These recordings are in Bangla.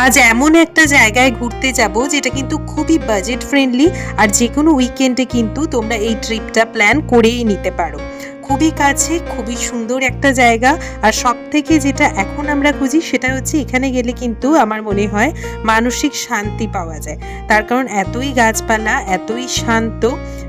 আজ এমন একটা জায়গায় ঘুরতে যাব যেটা কিন্তু খুবই বাজেট ফ্রেন্ডলি আর যে কোনো উইকেন্ডে কিন্তু তোমরা এই ট্রিপটা প্ল্যান করেই নিতে পারো। খুবই কাছে, খুবই সুন্দর একটা জায়গা আর সব থেকে যেটা এখন আমরা খুঁজি সেটা হচ্ছে এখানে গেলে কিন্তু আমার মনে হয় মানসিক শান্তি পাওয়া যায়। তার কারণ এতই গাছপালা, এতই শান্ত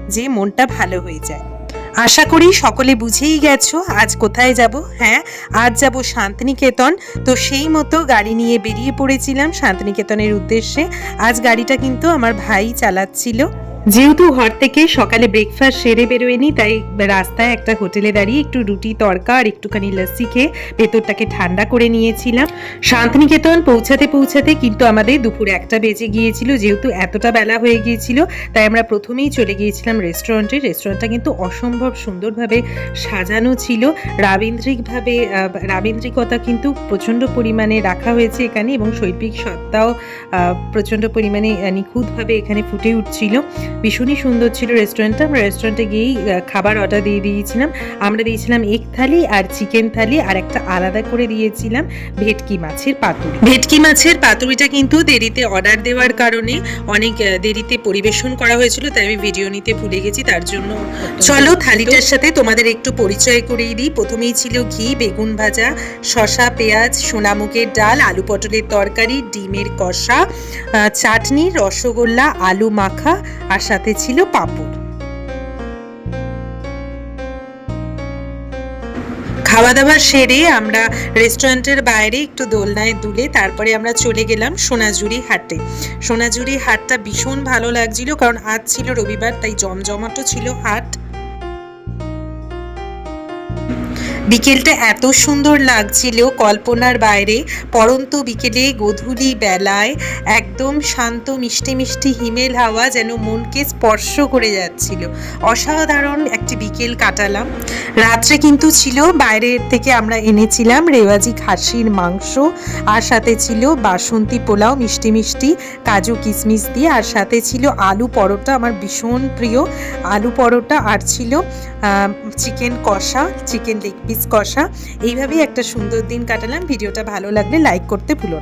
যে মনটা ভালো হয়ে যায়। আশা করি সকলে বুঝেই গেছো আজ কোথায় যাব হ্যাঁ? আজ যাব শান্তিনিকেতন। তো সেই মতো গাড়ি নিয়ে বেরিয়ে পড়েছিলাম শান্তিনিকেতনের উদ্দেশ্যে। আজ গাড়িটা কিন্তু আমার ভাই চালাচ্ছিল। যেহেতু ঘর থেকে সকালে ব্রেকফাস্ট সেরে বেরোয়নি, তাই রাস্তায় একটা হোটেলে দাঁড়িয়ে একটু রুটি, তড়কা আর একটুখানি লস্যি খেয়ে ভেতরটাকে ঠান্ডা করে নিয়েছিলাম। শান্তিনিকেতন পৌঁছাতে পৌঁছাতে কিন্তু আমাদের দুপুর একটা বেজে গিয়েছিল, যেহেতু এতটা বেলা হয়ে গিয়েছিল, তাই আমরা প্রথমেই চলে গিয়েছিলাম রেস্টুরেন্টে রেস্টুরেন্টটা কিন্তু অসম্ভব সুন্দরভাবে সাজানো ছিল। রাবীন্দ্রিকভাবে রাবীন্দ্রিকতা কিন্তু প্রচণ্ড পরিমাণে রাখা হয়েছে এখানে এবং শৈল্পিক সত্তাও প্রচণ্ড পরিমাণে নিখুঁতভাবে এখানে ফুটে উঠছিল। ভীষণই সুন্দর ছিল রেস্টুরেন্টটা আমরা রেস্টুরেন্টে গিয়েই খাবার অর্ডার দিয়ে দিয়েছিলাম। আমরা দিয়েছিলাম এক থালি আর চিকেন থালি আর একটা আলাদা করে দিয়েছিলাম ভেটকি মাছের পাতুরি। ভেটকি মাছের পাতুরিটা কিন্তু দেরিতে অর্ডার দেওয়ার কারণে অনেক দেরিতে পরিবেশন করা হয়েছিল তাই আমি ভিডিও নিতে ভুলে গেছি তার জন্য চলো থালিটার সাথে তোমাদের একটু পরিচয় করিয়ে দিই। প্রথমেই ছিল ঘি বেগুন ভাজা শশা পেঁয়াজ সোনামুখের ডাল আলু পটলের তরকারি ডিমের কষা চাটনি রসগোল্লা আলু মাখা আর সাথে ছিল পাঁপড় খাওয়া দাওয়া সেরে আমরা রেস্টুরেন্টের বাইরে একটু দোলনায় দুলে তারপরে আমরা চলে গেলাম সোনাঝুরি হাটে। সোনাঝুরি হাটটা ভীষণ ভালো লাগছিল কারণ আজ ছিল রবিবার, তাই জমজমাটো ছিল হাট। বিকেলটা এত সুন্দর লাগছিল কল্পনার বাইরে। পরন্ত বিকেলে গধূলি বেলায় একদম শান্ত, মিষ্টি মিষ্টি হিমেল হাওয়া যেন মনকে স্পর্শ করে যাচ্ছিল। অসাধারণ একটি বিকেল কাটালাম। রাত্রে কিন্তু ছিল, বাইরের থেকে আমরা এনেছিলাম রেওয়াজি খাসির মাংস, আর সাথে ছিল বাসন্তী পোলাও, মিষ্টি মিষ্টি, কাজু কিশমিশ দিয়ে, আর সাথে ছিল আলু পরোটা, আমার ভীষণ প্রিয় আলু পরোটা, আর ছিল চিকেন কষা, চিকেন লেগ পিস কষা। এইভাবেই একটা সুন্দর দিন কাটালাম। ভিডিওটা ভালো লাগলে লাইক করতে ভুলো না।